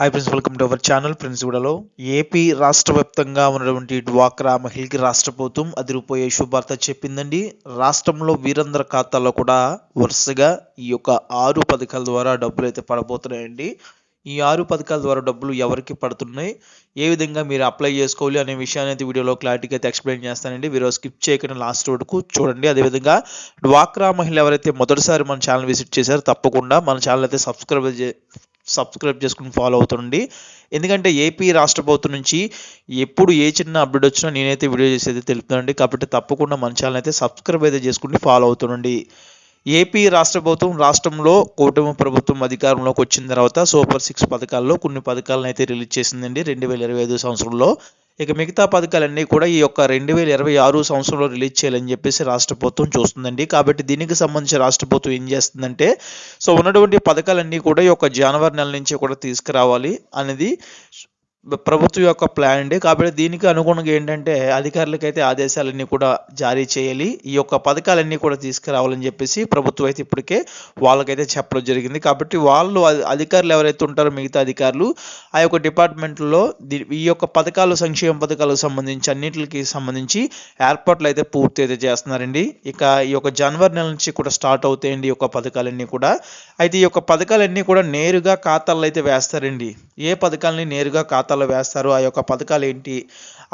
Hi friends welcome to our channel friends కూడాలో AP రాష్ట్ర వ్యాప్తంగా ఉన్నటువంటి డ్వాక్రా మహిళకి రాష్ట్ర ప్రభుత్వం అదిరిపోయే శుభార్త చెప్పిందండి. రాష్ట్రంలో వీరందర ఖాతాల్లో కూడా వరుసగా ఈ యొక్క ఆరు పథకాల ద్వారా డబ్బులు అయితే పడబోతున్నాయండి. ఈ ఆరు పథకాల ద్వారా డబ్బులు ఎవరికి పడుతున్నాయి? ఏ విధంగా మీరు అప్లై చేసుకోవాలి అనే విషయాన్ని అయితే వీడియోలో క్లారిటీగా అయితే ఎక్స్ప్లెయిన్ చేస్తానండి. వీడియో స్కిప్ చేయకుండా లాస్ట్ వరకు చూడండి. అదేవిధంగా డ్వాక్రా మహిళ ఎవరైతే మొదటిసారి మన ఛానల్ విజిట్ చేశారో తప్పకుండా మన ఛానల్ అయితే సబ్స్క్రైబ్ చే సబ్స్క్రైబ్ చేసుకుని ఫాలో అవుతుండండి. ఎందుకంటే ఏపీ రాష్ట్ర ప్రభుత్వం నుంచి ఎప్పుడు ఏ చిన్న అప్డేట్ వచ్చినా నేనైతే వీడియో చేసేది తెలుపుతానండి కాబట్టి తప్పకుండా మన ఛానల్ అయితే సబ్స్క్రైబ్ అయితే చేసుకుని ఫాలో అవుతుండండి. ఏపీ రాష్ట్ర ప్రభుత్వం రాష్ట్రంలో కూటమి ప్రభుత్వం అధికారంలోకి వచ్చిన తర్వాత సూపర్ సిక్స్ పథకాల్లో కొన్ని పథకాలను అయితే రిలీజ్ చేసిందండి. రెండు వేల ఇరవై ఐదు సంవత్సరంలో ఇక మిగతా పథకాలన్నీ కూడా ఈ యొక్క రెండు వేల ఇరవై ఆరు సంవత్సరంలో రిలీజ్ చేయాలని చెప్పేసి రాష్ట్ర ప్రభుత్వం చూస్తుందండి. కాబట్టి దీనికి సంబంధించి రాష్ట్ర ప్రభుత్వం ఏం చేస్తుందంటే సో ఉన్నటువంటి పథకాలన్నీ కూడా ఈ యొక్క జనవరి నెల నుంచి కూడా తీసుకురావాలి అనేది ప్రభుత్వం యొక్క ప్లాన్ అండి. కాబట్టి దీనికి అనుగుణంగా ఏంటంటే అధికారులకైతే ఆదేశాలన్నీ కూడా జారీ చేయాలి. ఈ యొక్క పథకాలన్నీ కూడా తీసుకురావాలని చెప్పేసి ప్రభుత్వం అయితే ఇప్పటికే వాళ్ళకైతే చెప్పడం జరిగింది. కాబట్టి వాళ్ళు అధికారులు ఎవరైతే ఉంటారో మిగతా అధికారులు ఆ యొక్క డిపార్ట్మెంట్లో ఈ యొక్క పథకాలు సంక్షేమ పథకాలకు సంబంధించి అన్నింటికి సంబంధించి ఏర్పాట్లు అయితే పూర్తి అయితే చేస్తున్నారండి. ఇక ఈ యొక్క జనవరి నెల నుంచి కూడా స్టార్ట్ అవుతాయండి ఈ యొక్క పథకాలన్నీ కూడా. అయితే ఈ యొక్క పథకాలన్నీ కూడా నేరుగా ఖాతాల్లో అయితే వేస్తారండి. ఏ పథకాలని నేరుగా ఖాతాలో వేస్తారు. ఆ యొక్క పథకాలు ఏంటి?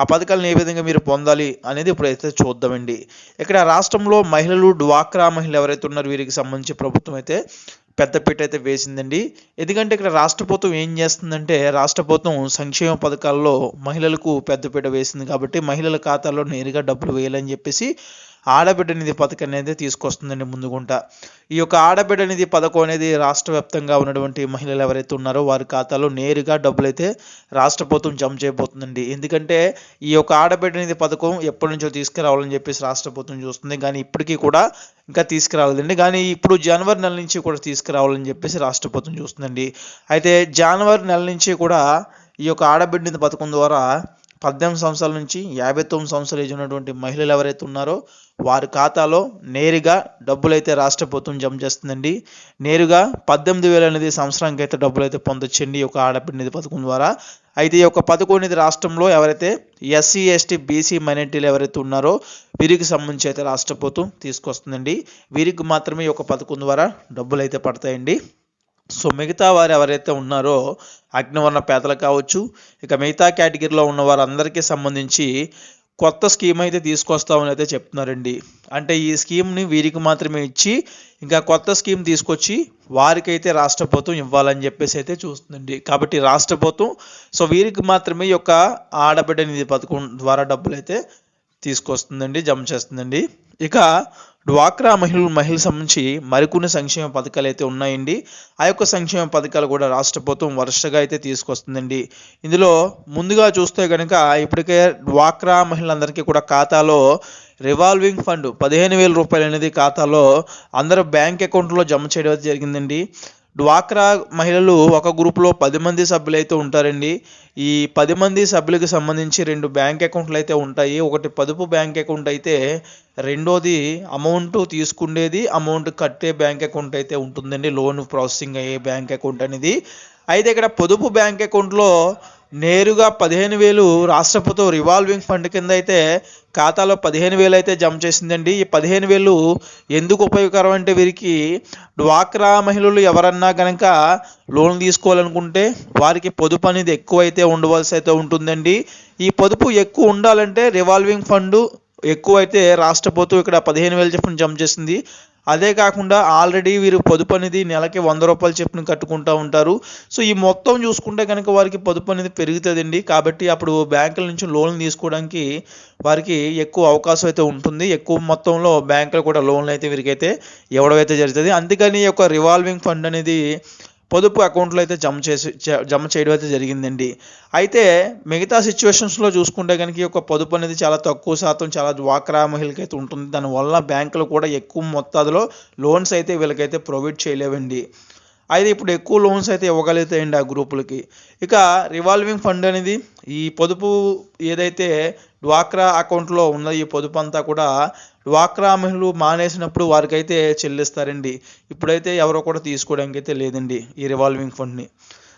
ఆ పథకాలను ఏ విధంగా మీరు పొందాలి అనేది ఇప్పుడైతే చూద్దామండి. ఇక్కడ రాష్ట్రంలో మహిళలు డ్వాక్రా మహిళలు ఎవరైతే ఉన్నారో వీరికి సంబంధించి ప్రభుత్వం అయితే పెద్దపీట అయితే వేసిందండి. ఎందుకంటే ఇక్కడ రాష్ట్ర ప్రభుత్వం ఏం చేస్తుందంటే రాష్ట్ర ప్రభుత్వం సంక్షేమ పథకాల్లో మహిళలకు పెద్దపీట వేసింది కాబట్టి మహిళల ఖాతాలో నేరుగా డబ్బులు వేయాలని చెప్పేసి ఆడబిడ్డ నిధి పథకం అనేది తీసుకొస్తుందండి ముందుకుంటా ఈ యొక్క ఆడబిడ్డ నిధి పథకం అనేది రాష్ట్ర వ్యాప్తంగా ఉన్నటువంటి మహిళలు ఎవరైతే ఉన్నారో వారి ఖాతాలో నేరుగా డబ్బులు అయితే రాష్ట్ర ప్రభుత్వం జమ చేయబోతుందండి. ఎందుకంటే ఈ యొక్క ఆడబిడ్డ నిధి పథకం ఎప్పటి నుంచో తీసుకురావాలని చెప్పేసి రాష్ట్ర ప్రభుత్వం చూస్తుంది. కానీ ఇప్పటికీ కూడా ఇంకా తీసుకురాలేదండి కానీ ఇప్పుడు జనవరి నెల నుంచి కూడా తీసుకురావాలని చెప్పేసి రాష్ట్ర ప్రభుత్వం చూస్తుందండి. అయితే జనవరి నెల నుంచి కూడా ఈ యొక్క ఆడబిడ్డ నిధి పథకం ద్వారా పద్దెనిమిది సంవత్సరాల నుంచి యాభై తొమ్మిది సంవత్సరాల ఏజ్ ఉన్నటువంటి మహిళలు ఎవరైతే ఉన్నారో వారి ఖాతాలో నేరుగా డబ్బులైతే రాష్ట్ర ప్రభుత్వం జమ చేస్తుందండి. నేరుగా పద్దెనిమిది వేలు అనేది సంవత్సరానికి అయితే డబ్బులైతే పొందొచ్చండి ఈ యొక్క నిధి పథకం ద్వారా. అయితే ఈ యొక్క పథకం అనేది రాష్ట్రంలో ఎవరైతే ఎస్సీ ఎస్టీ బీసీ మైనార్టీలు ఎవరైతే ఉన్నారో వీరికి సంబంధించి అయితే రాష్ట్ర ప్రభుత్వం తీసుకొస్తుందండి. వీరికి మాత్రమే ఈ యొక్క పథకం ద్వారా డబ్బులు అయితే పడతాయండి. సో మిగతా వారు ఎవరైతే ఉన్నారో అగ్నివర్ణ పేదలు కావచ్చు ఇక మిగతా కేటగిరీలో ఉన్న వారందరికీ సంబంధించి కొత్త స్కీమ్ అయితే తీసుకొస్తామని అయితే చెప్తున్నారండి. అంటే ఈ స్కీమ్ని వీరికి మాత్రమే ఇచ్చి ఇంకా కొత్త స్కీమ్ తీసుకొచ్చి వారికైతే రాష్ట్ర ప్రభుత్వం ఇవ్వాలని చెప్పేసి అయితే చూస్తుందండి. కాబట్టి రాష్ట్ర ప్రభుత్వం సో వీరికి మాత్రమే ఈ యొక్క ఆడబిడ్డ నిధి పథకం ద్వారా డబ్బులు అయితే తీసుకొస్తుందండి జమ చేస్తుందండి. ఇక డ్వాక్రా మహిళలు మహిళ సంబంధించి మరికొన్ని సంక్షేమ పథకాలు అయితే ఉన్నాయండి. ఆ యొక్క సంక్షేమ పథకాలు కూడా రాష్ట్ర ప్రభుత్వం వరుసగా అయితే తీసుకొస్తుందండి. ఇందులో ముందుగా చూస్తే కనుక ఇప్పటికే డ్వాక్రా మహిళలందరికీ కూడా ఖాతాలో రివాల్వింగ్ ఫండ్ పదిహేను వేల రూపాయలు అనేది ఖాతాలో అందరూ బ్యాంక్ అకౌంట్లో జమ చేయడం జరిగిందండి. డ్వాక్రా మహిళలు ఒక గ్రూప్లో పది మంది సభ్యులు అయితే ఉంటారండి. ఈ పది మంది సభ్యులకు సంబంధించి రెండు బ్యాంక్ అకౌంట్లు అయితే ఉంటాయి. ఒకటి పొదుపు బ్యాంక్ అకౌంట్ అయితే రెండోది అమౌంట్ తీసుకునేది అమౌంట్ కట్టే బ్యాంక్ అకౌంట్ అయితే ఉంటుందండి. లోన్ ప్రాసెసింగ్ అయ్యే బ్యాంక్ అకౌంట్ అనేది. అయితే ఇక్కడ పొదుపు బ్యాంక్ అకౌంట్లో నేరుగా పదిహేను వేలు రాష్ట్ర ప్రభుత్వం రివాల్వింగ్ ఫండ్ కింద అయితే ఖాతాలో పదిహేను వేలు అయితే జమ చేసిందండి. ఈ పదిహేను వేలు ఎందుకు ఉపయోగకరం అంటే వీరికి డ్వాక్రా మహిళలు ఎవరన్నా కనుక లోన్ తీసుకోవాలనుకుంటే వారికి పొదుపు అనేది ఎక్కువ అయితే ఉండవలసి అయితే ఉంటుందండి. ఈ పొదుపు ఎక్కువ ఉండాలంటే రివాల్వింగ్ ఫండ్ ఎక్కువ అయితే రాష్ట్ర ప్రభుత్వం ఇక్కడ పదిహేను వేలు చెప్పిన జమ చేసింది. అదే కాకుండా ఆల్రెడీ వీరు పొదుపు అనేది నెలకి వంద రూపాయలు చొప్పున కట్టుకుంటూ ఉంటారు. సో ఈ మొత్తం చూసుకుంటే కనుక వారికి పొదుపు అనేది పెరుగుతుందండి. కాబట్టి అప్పుడు బ్యాంకుల నుంచి లోన్లు తీసుకోవడానికి వారికి ఎక్కువ అవకాశం అయితే ఉంటుంది. ఎక్కువ మొత్తంలో బ్యాంకులు కూడా లోన్లు అయితే వీరికైతే ఇవ్వడం అయితే జరుగుతుంది. అందుకని ఈ యొక్క రివాల్వింగ్ ఫండ్ అనేది పొదుపు అకౌంట్లో అయితే జమ చేసి జమ చేయడం అయితే జరిగిందండి. అయితే మిగతా సిచ్యువేషన్స్లో చూసుకుంటే కనుక ఈ యొక్క పొదుపు అనేది చాలా తక్కువ శాతం చాలా డ్వాక్రా మహిళకి అయితే ఉంటుంది దానివల్ల బ్యాంకులు కూడా ఎక్కువ మొత్తాదులో లోన్స్ అయితే వీళ్ళకైతే ప్రొవైడ్ చేయలేవండి. అయితే ఇప్పుడు ఎక్కువ లోన్స్ అయితే ఇవ్వగలుగుతాయండి ఆ గ్రూపులకి. ఇక రివాల్వింగ్ ఫండ్ అనేది ఈ పొదుపు ఏదైతే డ్వాక్రా అకౌంట్లో ఉన్న ఈ పొదుపు అంతా కూడా డ్వాక్రా మహిళలు మానేసినప్పుడు వారికైతే చెల్లిస్తారండి. ఇప్పుడైతే ఎవరో కూడా తీసుకోవడానికి అయితే లేదండి ఈ రివాల్వింగ్ ఫండ్ని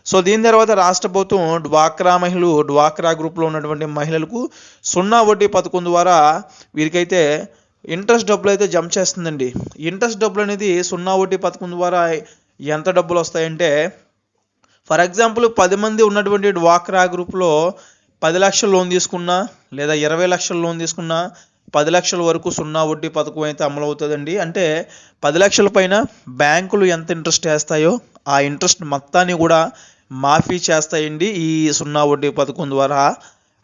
సో దీని తర్వాత రాష్ట్ర ప్రభుత్వం డ్వాక్రా మహిళలు డ్వాక్రా గ్రూప్లో ఉన్నటువంటి మహిళలకు సున్నా వడ్డీ పథకం ద్వారా వీరికైతే ఇంట్రెస్ట్ డబ్బులు అయితే జమ చేస్తుందండి. ఇంట్రెస్ట్ డబ్బులు అనేది సున్నా వడ్డీ పథకం ద్వారా ఎంత డబ్బులు వస్తాయంటే ఫర్ ఎగ్జాంపుల్ పది మంది ఉన్నటువంటి డ్వాక్రా గ్రూప్లో పది లక్షల లోన్ తీసుకున్నా లేదా ఇరవై లక్షల లోన్ తీసుకున్నా పది లక్షల వరకు సున్నా వడ్డీ పథకం అయితే అమలు అంటే పది లక్షల పైన బ్యాంకులు ఎంత ఇంట్రెస్ట్ వేస్తాయో ఆ ఇంట్రెస్ట్ మొత్తాన్ని కూడా మాఫీ చేస్తాయండి ఈ సున్నా వడ్డీ పథకం ద్వారా.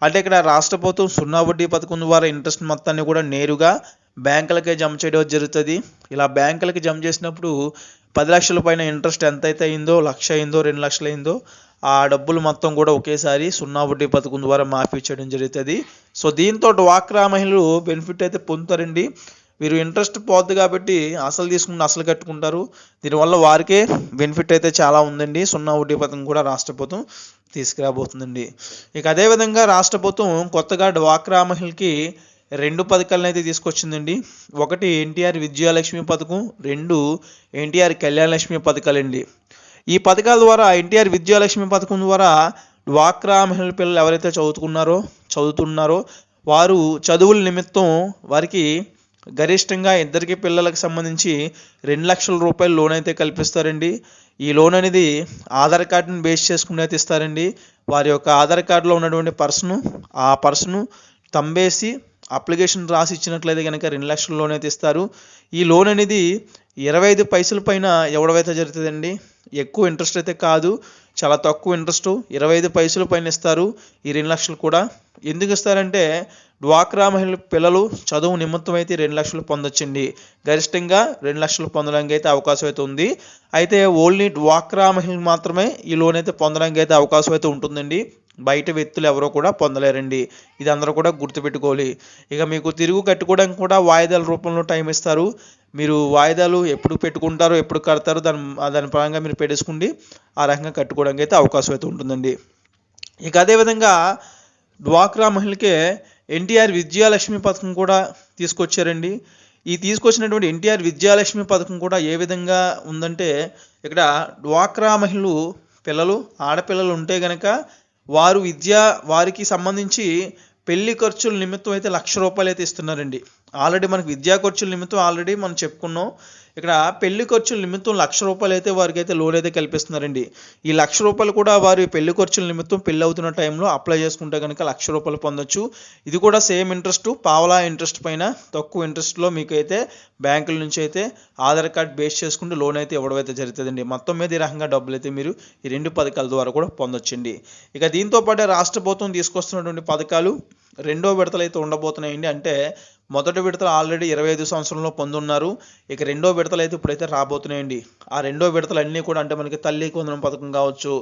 అంటే ఇక్కడ రాష్ట్ర ప్రభుత్వం సున్నా వడ్డీ పథకం ద్వారా ఇంట్రెస్ట్ మొత్తాన్ని కూడా నేరుగా బ్యాంకులకే జమ చేయడం జరుగుతుంది. ఇలా బ్యాంకులకి జమ చేసినప్పుడు పది లక్షల పైన ఇంట్రెస్ట్ ఎంత అయితే అయిందో లక్ష అయిందో రెండు లక్షలు అయిందో ఆ డబ్బులు మొత్తం కూడా ఒకేసారి సున్నా వడ్డీ పథకం ద్వారా మాఫీ చేయడం జరుగుతుంది. సో దీంతో డ్వాక్రా మహిళలు బెనిఫిట్ అయితే పొందుతారండి. వీరు ఇంట్రెస్ట్ పోద్దు కాబట్టి అసలు తీసుకుని అసలు కట్టుకుంటారు. దీనివల్ల వారికే బెనిఫిట్ అయితే చాలా ఉందండి. సున్నా వడ్డీ పథకం కూడా రాష్ట్ర ప్రభుత్వం తీసుకురాబోతుందండి. ఇక అదేవిధంగా రాష్ట్ర ప్రభుత్వం కొత్తగా డ్వాక్రా మహిళకి రెండు పథకాలను అయితే తీసుకొచ్చిందండి. ఒకటి ఎన్టీఆర్ విజయలక్ష్మి పథకం రెండు ఎన్టీఆర్ కళ్యాణలక్ష్మి పథకాలండి. ఈ పథకాల ద్వారా ఎన్టీఆర్ విద్యాలక్ష్మి పథకం ద్వారా డ్వాక్రా మహిళల పిల్లలు ఎవరైతే చదువుకున్నారో చదువుతున్నారో వారు చదువుల నిమిత్తం వారికి గరిష్టంగా ఇద్దరికి పిల్లలకు సంబంధించి రెండు లక్షల రూపాయలు లోన్ అయితే కల్పిస్తారండి. ఈ లోన్ అనేది ఆధార్ కార్డును బేస్ చేసుకుని అయితే ఇస్తారండి. వారి యొక్క ఆధార్ కార్డులో ఉన్నటువంటి పర్సను ఆ పర్సను తంబేసి అప్లికేషన్ రాసి ఇచ్చినట్లయితే కనుక రెండు లక్షల లోన్ అయితే ఇస్తారు. ఈ లోన్ అనేది ఇరవై ఐదు పైసల పైన ఎవడవైతే జరుగుతుందండి? ఎక్కువ ఇంట్రెస్ట్ అయితే కాదు. చాలా తక్కువ ఇంట్రెస్ట్. ఇరవై ఐదు పైసల పైన ఇస్తారు ఈ రెండు లక్షలు కూడా. ఎందుకు ఇస్తారంటే డ్వాక్రా మహిళ పిల్లలు చదువు నిమిత్తం అయితే రెండు లక్షలు పొందొచ్చండి. గరిష్టంగా రెండు లక్షలు పొందడానికి అయితే అవకాశం అయితే ఉంది. అయితే ఓన్లీ డ్వాక్రా మహిళలు మాత్రమే ఈ లోన్ అయితే పొందడానికి అయితే అవకాశం అయితే ఉంటుందండి. బయట వ్యక్తులు ఎవరో కూడా పొందలేరండి. ఇది అందరూ కూడా గుర్తుపెట్టుకోవాలి. ఇక మీకు తిరుగు కట్టుకోవడానికి కూడా వాయిదాల రూపంలో టైం ఇస్తారు. మీరు వాయిదాలు ఎప్పుడు పెట్టుకుంటారో ఎప్పుడు కడతారో దాని దాని పరంగా మీరు పెట్టేసుకుండి ఆ రకంగా కట్టుకోవడానికి అయితే అవకాశం అయితే ఉంటుందండి. ఇక అదేవిధంగా డ్వాక్రా మహిళకే ఎన్టీఆర్ విద్యాలక్ష్మి పథకం కూడా తీసుకొచ్చారండి. ఈ తీసుకొచ్చినటువంటి ఎన్టీఆర్ విద్యాలక్ష్మి పథకం కూడా ఏ విధంగా ఉందంటే ఇక్కడ డ్వాక్రా మహిళలు పిల్లలు ఆడపిల్లలు ఉంటే గనక వారు విద్య వారికి సంబంధించి పెళ్ళి ఖర్చుల నిమిత్తం అయితే లక్ష రూపాయలు అయితే ఇస్తున్నారండి. ఆల్రెడీ మనకి విద్యా ఖర్చుల నిమిత్తం ఆల్రెడీ మనం చెప్పుకున్నాం. ఇక్కడ పెళ్ళి ఖర్చుల నిమిత్తం లక్ష రూపాయలు అయితే వారికి అయితే లోన్ అయితే కల్పిస్తున్నారండి. ఈ లక్ష రూపాయలు కూడా వారి పెళ్ళి ఖర్చుల నిమిత్తం పెళ్ళి అవుతున్న టైంలో అప్లై చేసుకుంటే కనుక లక్ష రూపాయలు పొందొచ్చు. ఇది కూడా సేమ్ ఇంట్రెస్ట్ పావలా ఇంట్రెస్ట్ పైన తక్కువ ఇంట్రెస్ట్లో మీకు అయితే బ్యాంకుల నుంచి అయితే ఆధార్ కార్డ్ బేస్ చేసుకుంటూ లోన్ అయితే ఇవ్వడం అయితే జరుగుతుందండి. మొత్తం మీద ఈ రకంగా డబ్బులు అయితే మీరు ఈ రెండు పథకాల ద్వారా కూడా పొందొచ్చండి. ఇక దీంతో పాటు రాష్ట్ర ప్రభుత్వం తీసుకొస్తున్నటువంటి పథకాలు రెండో విడతలు అయితే ఉండబోతున్నాయండి. అంటే మొదటి విడతలు ఆల్రెడీ ఇరవై ఐదు సంవత్సరంలో పొందున్నారు. ఇక రెండో విడతలు అయితే ఇప్పుడైతే రాబోతున్నాయండి. ఆ రెండో విడతలు అన్నీ కూడా అంటే మనకి తల్లి కొందరం పథకం కావచ్చు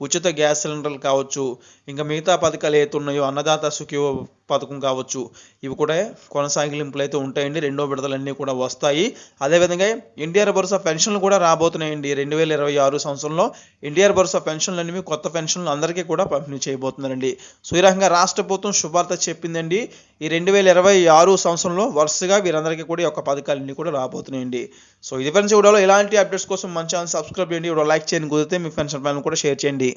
ఉచిత గ్యాస్ సిలిండర్లు కావచ్చు ఇంకా మిగతా పథకాలు ఏతున్నాయో అన్నదాత సుఖీవ పథకం కావచ్చు. ఇవి కూడా కొనసాగింపులు అయితే ఉంటాయండి. రెండో విడతలు కూడా వస్తాయి. అదేవిధంగా ఎన్టీఆర్ భరోసా పెన్షన్లు కూడా రాబోతున్నాయండి. రెండు వేల ఇరవై ఆరు సంవత్సరంలో ఎన్టీఆర్ భరోసా పెన్షన్లు అనేవి కొత్త పెన్షన్లు అందరికీ కూడా పంపిణీ చేయబోతున్నారండి. సో ఈ రకంగా రాష్ట్ర ప్రభుత్వం శుభార్త చెప్పిందండి. ఈ రెండు వేల ఇరవై ఆరు సంవత్సరంలో వరుసగా వీరందరికీ కూడా ఈ యొక్క పథకాలన్నీ కూడా రాబోతున్నాయండి. సో ఇది ఫ్రెండ్స్ వీడియోలో ఇలాంటి అప్డేట్స్ కోసం మంచి ఛానల్ సబ్స్క్రైబ్ చేయండి. వీడియో లైక్ చేయండి. కుదిరితే మీ ఫ్రెండ్స్ కూడా షేర్ చేయండి.